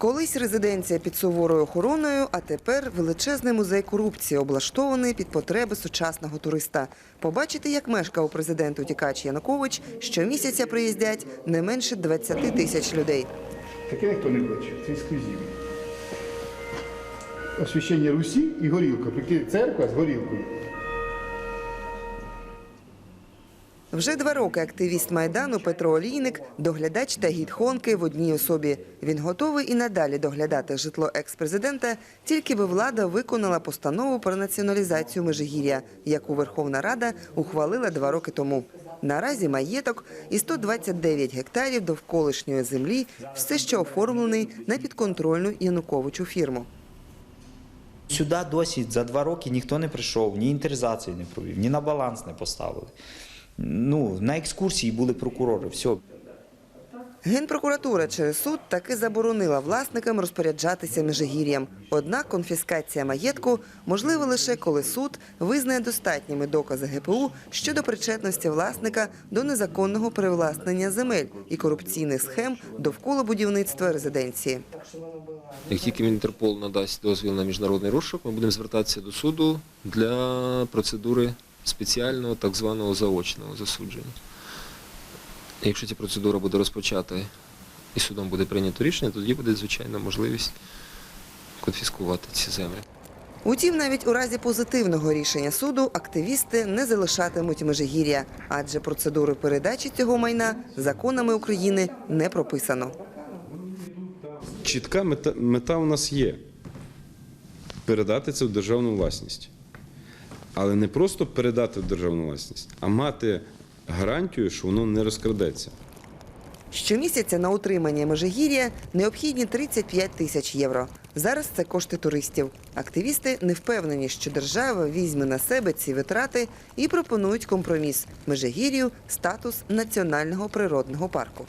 Колись резиденція під суворою охороною, а тепер величезний музей корупції, облаштований під потреби сучасного туриста. Побачити, як мешкав президент утікач Янукович, щомісяця приїздять не менше 20 тисяч людей. Таке ніхто не бачив, це ексклюзивно. Освящення Русі і горілка. Прикинь, церква з горілкою. Вже два роки активіст Майдану Петро Олійник – доглядач та гід Хонки в одній особі. Він готовий і надалі доглядати житло екс-президента, тільки би влада виконала постанову про націоналізацію Межигір'я, яку Верховна Рада ухвалила два роки тому. Наразі маєток і 129 гектарів довколишньої землі все ще оформлений на підконтрольну Януковичу фірму. Сюди досі за два роки ніхто не прийшов, ні інтеризації не провів, ні на баланс не поставили. Ну, на екскурсії були прокурори, все. Генпрокуратура через суд таки заборонила власникам розпоряджатися Межигір'ям. Однак конфіскація маєтку можлива лише коли суд визнає достатніми докази ГПУ щодо причетності власника до незаконного перевласнення земель і корупційних схем довкола будівництва резиденції. Як тільки Мінтерпол надасть дозвіл на міжнародний розшук, ми будемо звертатися до суду для процедури спеціального так званого заочного засудження. Якщо ця процедура буде розпочата і судом буде прийнято рішення, тоді буде звичайно можливість конфіскувати ці землі. Утім, навіть у разі позитивного рішення суду активісти не залишатимуть Межигір'я, адже процедуру передачі цього майна законами України не прописано. Чітка мета, мета у нас є передати це в державну власність. Але не просто передати в державну власність, а мати гарантію, що воно не розкрадеться. Щомісяця на утримання Межигір'я необхідні 35 тисяч євро. Зараз це кошти туристів. Активісти не впевнені, що держава візьме на себе ці витрати і пропонують компроміс Межигір'ю статус національного природного парку.